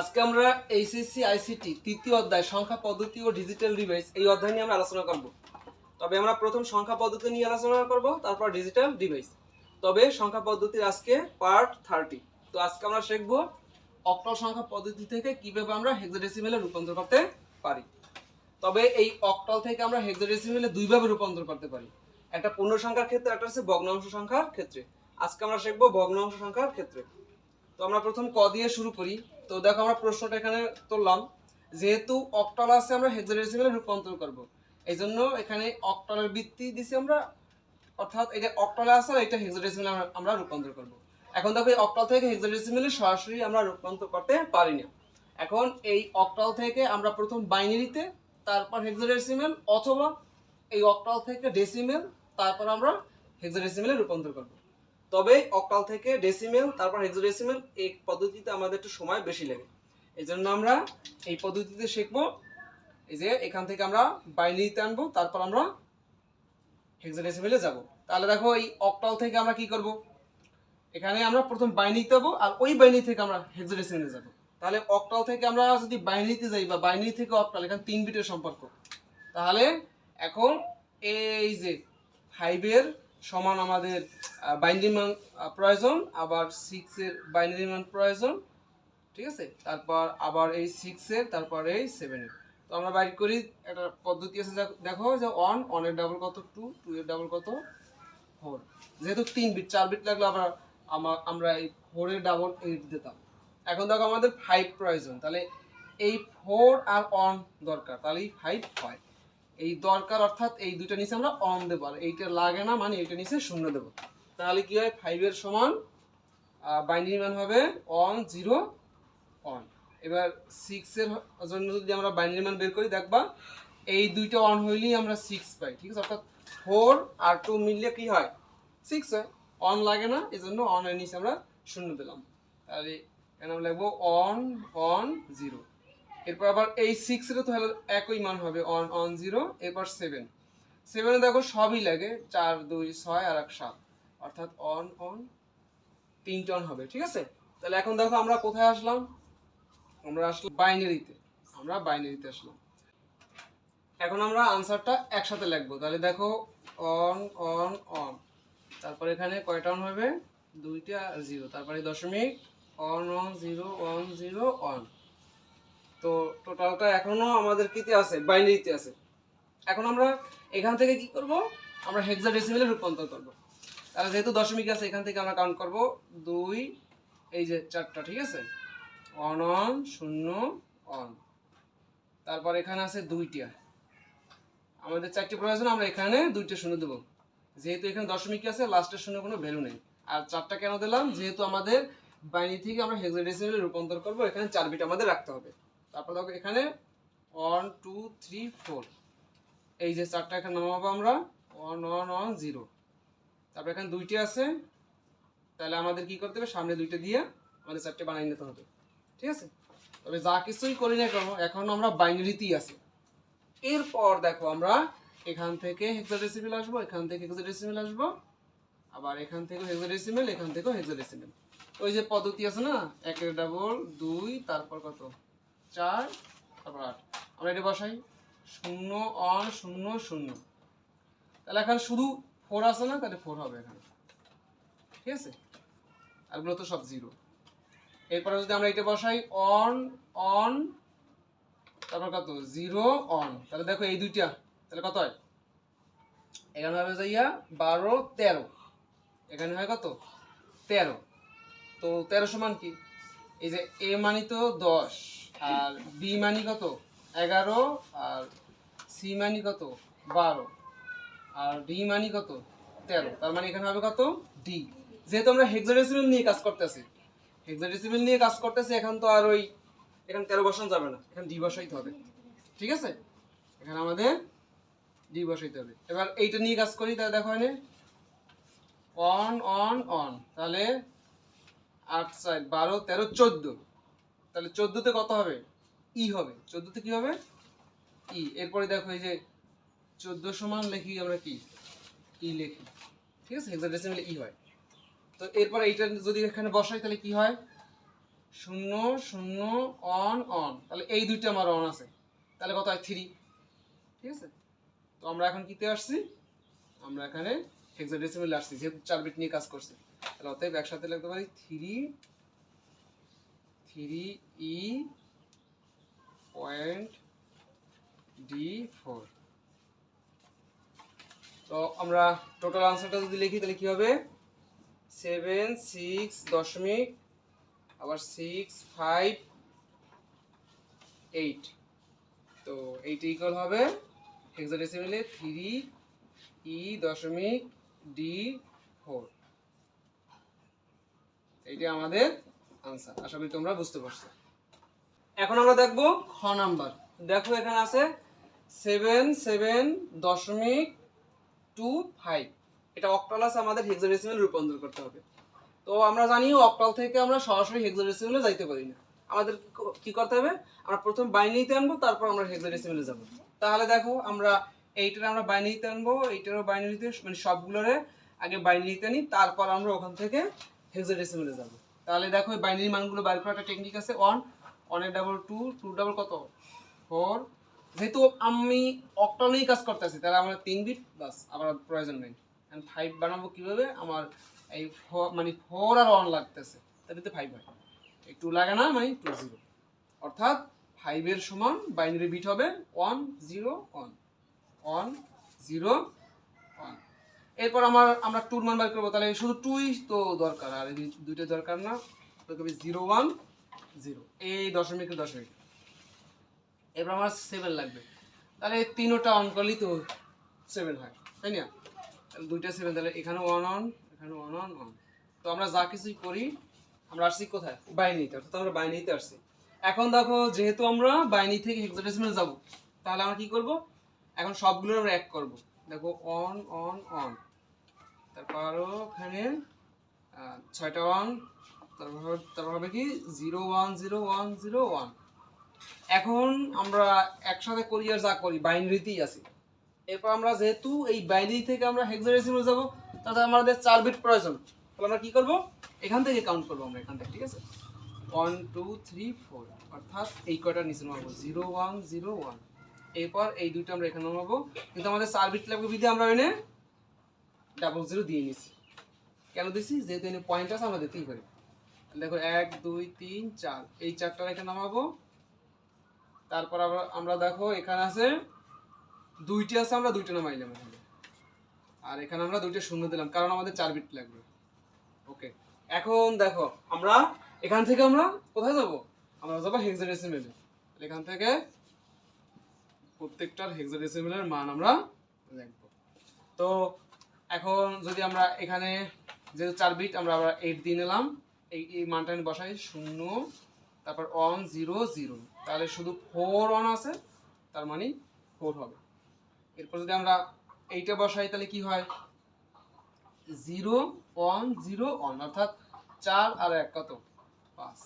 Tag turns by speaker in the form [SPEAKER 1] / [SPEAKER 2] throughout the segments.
[SPEAKER 1] আজকে আমরা HSC ICT তৃতীয় অধ্যায়, সংখ্যা পদ্ধতি ও ডিজিটাল ডিভাইস এই অধ্যায় নিয়ে আমরা আলোচনা করব। তবে আমরা প্রথম সংখ্যা পদ্ধতি নিয়ে আলোচনা করব, তারপর ডিজিটাল ডিভাইস তবে সংখ্যা পদ্ধতির আজকে পার্ট থার্টি তো আজকে আমরা শিখব অক্টাল সংখ্যা পদ্ধতি থেকে কীভাবে আমরা হেক্সাডেসিমেলে রূপান্তর করতে পারি। তবে এই অক্টাল থেকে আমরা হেক্সাডেসিমেলে দুইভাবে রূপান্তর করতে পারি। একটা পূর্ণ সংখ্যার ক্ষেত্রে, একটা হচ্ছে ভগ্নাংশ সংখ্যার ক্ষেত্রে। আজকে আমরা শিখব ভগ্নাংশ সংখ্যার ক্ষেত্রে। তো আমরা প্রথম ক দিয়ে শুরু করি। তো দেখো আমরা প্রশ্নটা এখানে তুললাম। যেহেতু অক্টাল আছে, আমরা হেক্সাডেসিমেলে রূপান্তর করব। এই জন্য এখানে অক্টালের ভিত্তি দিছি আমরা। অর্থাৎ এটা অক্টালে আছে আর এটা হেক্সাডেসিমেলে আমরা- আমরা রূপান্তর করব। এখন দেখো এই অক্টাল থেকে হেক্সাডেসিমেলে সরাসরি আমরা রূপান্তর করতে পারি না। এখন এই অক্টাল থেকে আমরা প্রথম বাইনারিতে তারপর হেক্সাডেসিমেল অথবা এই অক্টাল থেকে ডেসিমেল তারপর আমরা হেক্সাডেসিমেলে রূপান্তর করব। তবে অক্টাল থেকে ডেসিমেল তারপর হেক্সাডেসিমেল এই পদ্ধতিতে আমাদের একটু সময় বেশি লাগে। এই জন্য আমরা এই পদ্ধতিতে শিখব, এই যে এখান থেকে আমরা বাইনারিতে আনব, তারপর আমরা হেক্সাডেসিমেলে যাব। তাহলে দেখো এই অক্টাল থেকে আমরা কি করব? এখানে আমরা প্রথম বাইনারিতে যাব আর ওই বাইনারি থেকে আমরা হেক্সাডেসিমেলে যাব। তাহলে অক্টাল থেকে আমরা যদি বাইনারিতে যাই, বা বাইনারি থেকে অক্টাল এখানে তিন বিটের সম্পর্ক। তাহলে এখন এই যে ফাইভের সমান আমাদের বাইনারি মান প্রয়োজন, আবার সিক্সের বাইনারি মান প্রয়োজন, ঠিক আছে? তারপর আবার এই সিক্সের তারপর এই সেভেনের তো আমরা বাইর করি, একটা পদ্ধতি আছে দেখ- যে ওয়ান ওয়ানের ডাবল কত? টু টু এর ডাবল কত? ফোর যেহেতু তিন বিট চার বিট লাগলে আবার আমা- আমরা এই ফোরের ডাবল এইট দিতাম। এখন দেখো আমাদের ফাইভ প্রয়োজন, তাহলে এই ফোর আর অন দরকার, তাহলে এই ফাইভ হয়। এই দরকার অর্থাৎ এই দুইটা নিচে আমরা অন দেবো। আর এইটা লাগে না মানে এইটা নিচে শূন্য দেবো। তাহলে কি হয়? ফাইভের সমান বাইনারি মান হবে অন জিরো অন এবার সিক্সের জন্য যদি আমরা বাইনারি মান বের করি, দেখবা এই দুইটা অন হইলেই আমরা সিক্স পাই, ঠিক আছে? অর্থাৎ ফোর আর টু মিললে কি হয়? সিক্স হয়। অন লাগে না এই জন্য অন এর নিচে আমরা শূন্য দিলাম। তাহলে এখানে আমরা লিখব অন অন জিরো এরপর আবার এই সিক্সেরও তো হলো একই মান হবে অন অন জিরো এরপর সেভেন সেভেনে দেখো সবই লাগে, চার, দুই, ছয় আর এক, সাত। অর্থাৎ অন অন তিন টন হবে, ঠিক আছে? তাহলে এখন দেখো আমরা কোথায় আসলাম? আমরা আসলাম বাইনারিতে। আমরা বাইনারিতে আসলাম। এখন আমরা আনসারটা একসাথে লিখব। তাহলে দেখো অন অন অন তারপর এখানে কয়টা অন হবে? দুইটা জিরো তারপরে দশমিক one one zero one zero one তো টোটালটা এখনও আমাদের কিতে আছে? বাইনারিতে আছে। এখন আমরা এখান থেকে কি করব? আমরা হেক্সাডেসিমেলে রূপান্তর করব। তাহলে যেহেতু দশমিক আছে, এখান থেকে আমরা কাউন্ট করব। দুই, এই যে চারটা, ঠিক আছে? অন অন শূন্য অন তারপর এখানে আছে দুইটা। আমাদের চারটি প্রয়োজন, আমরা এখানে দুইটা শূন্য দেবো। যেহেতু এখানে দশমিক আছে লাস্টের শূন্য কোনো ভ্যালু নেই। আর চারটা কেন দিলাম? যেহেতু আমাদের বাইনারি থেকে আমরা হেক্সাডেসিমেলে রূপান্তর করব, এখানে চার বিট আমাদের রাখতে হবে। তারপর দেখো এখানে ওয়ান টু থ্রি ফোর এই যে চারটা এখানে নামাবো আমরা। ওয়ান ওয়ান ওয়ান জিরো তারপর এখানে দুইটি আছে। তাহলে আমাদের কি করতে হবে? সামনে দুইটা দিয়ে আমাদের চারটে বানিয়ে নিতে হবে। ঠিক আছে? তবে যা কিছুই করি না কেন, এখন আমরা বাইনারিতেই আছি। এরপর দেখো আমরা এখান থেকে হেক্সাডেসিমেল আসব, এখান থেকে হেক্সাডেসিমেল আসব, আবার এখান থেকে হেক্সাডেসিমেল এখান থেকেও হেক্সাডেসিমেল ওই যে পদ্ধতি আছে না? একের ডাবল দুই, তারপর কত? চার, তারপর আট। আমরা এটা বসাই। শূন্য অন, শূন্য শূন্য। তাহলে এখন শুধু ফোর আছে না? তাহলে ফোর হবে এখানে। ঠিক আছে? আরগুলো তো সব জিরো এরপরে যদি আমরা এটা বসাই অন অন তারপর কত? জিরো অন তাহলে দেখো এই দুইটা। তাহলে কত হয়? এখানে হবে যাইয়া বারো, তেরো। এখানে হয় কত? তেরো। তো তেরো সমান কি? এই যে এ মানি তো দশ। আর বি মানি কত? এগারো আর সি মানি কত? বারো। আর ডি মানি কত? তেরো। তার মানে এখানে হবে কত? ডি যেহেতু আমরা হেক্সাডেসিমেল নিয়ে কাজ করতেছি হেক্সাডেসিমেল নিয়ে কাজ করতেছি, এখন তো আর ওই এখানে তেরো বসানো যাবে না। এখানে ডি বসাইতে হবে। ঠিক আছে? এখানে আমাদের ডি বসাইতে হবে। এবার এইটা নিয়ে কাজ করি, তাহলে দেখো এখানে। অন অন অন তাহলে আট সাইড বারো, তেরো, চোদ্দ। তাহলে চোদ্দোতে কত হবে? ই হবে। চোদ্দোতে কি হবে? ই এরপরে দেখো এই যে চোদ্দ সমান লিখি আমরা কি? ই লিখি। ঠিক আছে? হেক্সাডেসিমেল ই হয়। তো এরপর এইটা যদি এখানে বসাই তাহলে কি হয়? শূন্য শূন্য অন অন তাহলে এই দুইটা আমার অন আছে। তাহলে কত হয়? থ্রি ঠিক আছে? তো আমরা এখন কিতে আসছি? আমরা এখানে হেক্সাডেসিমেল আসছি। যেহেতু চার বিট নিয়ে কাজ করছি। তাহলে অতএব একসাথে লিখতে পারি three three E point D four তো আমরা টোটাল আনসারটা যদি লিখি, তাহলে কি হবে? সেভেন সিক্স দশমিক, আবার সিক্স ফাইভ এইট তো এইটা ইকুয়াল হবে হেক্সাডেসিমেলে থ্রি ই দশমিক ডি ফোর এইটা আমাদের আনসার আশা করি তোমরা বুঝতে পারছ। এখন আমরা দেখব খ নাম্বার। দেখো এখানে আছে সেভেন সেভেন দশমিক টু ফাইভ এটা অক্টাল আছে আমাদের হেক্সাডেসিমেল রূপান্তর করতে হবে। তো আমরা জানি অক্টাল থেকে আমরা সরাসরি হেক্সাডেসিমেলে যাইতে পারি না। আমাদের কি করতে হবে? আমরা প্রথম বাইনারিতে আনব তারপর আমরা হেক্সাডেসিমেলে যাব। তাহলে দেখো আমরা এইটার আমরা বাইনারিতে আনব এইটারও বাইনারিতে মানে সবগুলোরে আগে বাইনারিতে আনি তারপর আমরা ওখান থেকে হেক্সাডেসিমেলে যাব। তাহলে দেখো এই বাইনারি মানগুলো বাইর করার একটা টেকনিক আছে। ওয়ান ওয়ানের ডাবল টু টু ডাবল কত? ফোর যেহেতু আমি অক্টাল নিয়েই কাজ করতেছি, তাহলে আমার তিন বিট বাস আবার প্রয়োজন নেই। ফাইভ বানাবো কীভাবে? আমার এই মানে ফোর আর ওয়ান লাগতেছে। তাহলে তো ফাইভ হয়। এই টু লাগে না মানে টু জিরো অর্থাৎ ফাইভের সমান বাইনারি বিট হবে one zero one one zero এরপর আমার, আমরা টুর মান বার করব। তাহলে শুধু টুই তো দরকার, আর এই দুইটা দরকার না। তো কবি জিরো ওয়ান জিরো এই দশমিক দশমিক। এরপর আমার সেভেন লাগবে। তাহলে তিনোটা অন করলেই তো সেভেন হয়, তাই না? দুইটা সেভেন তাহলে এখানে ওয়ান অন এখানে ওয়ান অন অন তো আমরা যা কিছুই করি, আমরা আসছি কোথায়? বাইনিতে অর্থাৎ আমরা বাইনিতে আসছি। এখন দেখো, যেহেতু আমরা বাইনি থেকে হেক্সাডেসিমাল যাব, তাহলে আমরা কি করব? এখন সবগুলো আমরা এক করব। দেখো অন অন অন তারপর ওখানে ছয়টা ওয়ান তারপর তারপর হবে কি? Zero one zero one zero one এখন আমরা একসাথে করি আর যা করি বাইনারিতেই আছি। এরপর আমরা যেহেতু এই বাইনারি থেকে আমরা হেক্সাডেসিমাল যাব, তাতে আমাদের চার বিট প্রয়োজন। তাহলে আমরা কি করব? এখান থেকে কাউন্ট করব আমরা এখান থেকে, ঠিক আছে? ওয়ান টু থ্রি ফোর অর্থাৎ এই কয়টা নিচে নামাবো? জিরো ওয়ান জিরো ওয়ান এরপর এই দুইটা আমরা এখানে নামাবো। কিন্তু আমাদের চার বিট লাগবে বিধি আমরা এনে ডাবল জিরো দিয়ে নিছি কেন দিছি যেহেতু এনে পয়েন্ট আছে, আমরা দিতেই পারি। দেখো, এক, দুই, তিন, চার। এই চারটা এখানে নামাবো। তারপর আবার আমরা দেখো, এখানে আছে, দুইটি আছে, আমরা দুইটা নামাইলাম এখানে। আর এখানে আমরা দুইটা শূন্য দিলাম, কারণ আমাদের চার বিট লাগবে ওকে এখন দেখো, আমরা এখান থেকে আমরা কোথায় যাব? আমরা যাব হেক্সাডেসিমেলে এখান থেকে প্রত্যেকটার হেক্সাডেসিমেলের মান আমরা লিখব তো এখন যদি আমরা এখানে যেহেতু চার বিট আমরা আবার এইট দিয়ে নিলাম। এই এই মানটা আমি বসাই, শূন্য, তারপর ওয়ান জিরো জিরো তাহলে শুধু ফোর ওয়ান আছে, তার মানে ফোর হবে। এরপর যদি আমরা এইটা বসাই, তাহলে কি হয়? জিরো ওয়ান জিরো ওয়ান অর্থাৎ চার আর এক কত? পাঁচ।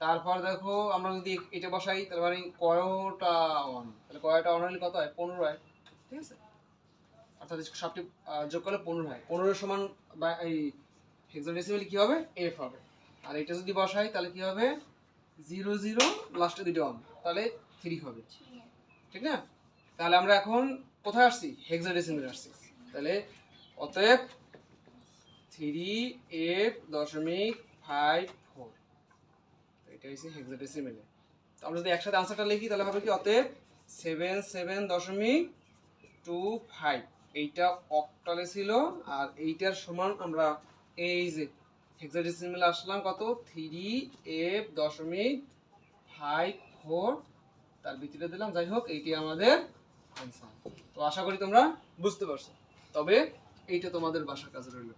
[SPEAKER 1] তারপর দেখো আমরা যদি এটা বসাই, তাহলে মানে কয়টা ওয়ান তাহলে কয়টা ওয়ান হলে কত হয়? পনেরো হয়। ঠিক আছে? অর্থাৎ সবটি যোগ করলে পনেরো হয়। পনেরো সমান বা এই হেক্সাডেসিমাল কি হবে? এফ হবে। আর এটা যদি বসাই, তাহলে কি হবে? জিরো জিরো লাস্টে দুটো ওয়ান তাহলে থ্রি হবে। ঠিক না? তাহলে আমরা এখন কোথায় আসছি? হেক্সাডেসিমালে আসছি। তাহলে অতএব থ্রি এফ দশমিক ফাইভ এটা হচ্ছে হেক্সাডেসিমেলে তো আমরা যদি একসাথে আনসারটা লিখি, তাহলে হবে কি? অতএব সেভেন সেভেন দশমিক টু ফাইভ এইটা অক্টালে ছিল, আর এইটার সমান আমরা এই যে হেক্সাডেসিমেলে আসলাম কত? থ্রি এফ দশমিক ফাইভ ফোর তার ভিতরে দিলাম, যাই হোক, এইটি আমাদের আনসার তো আশা করি তোমরা বুঝতে পারছ। তবে এইটা তোমাদের বাসার কাছে রইল।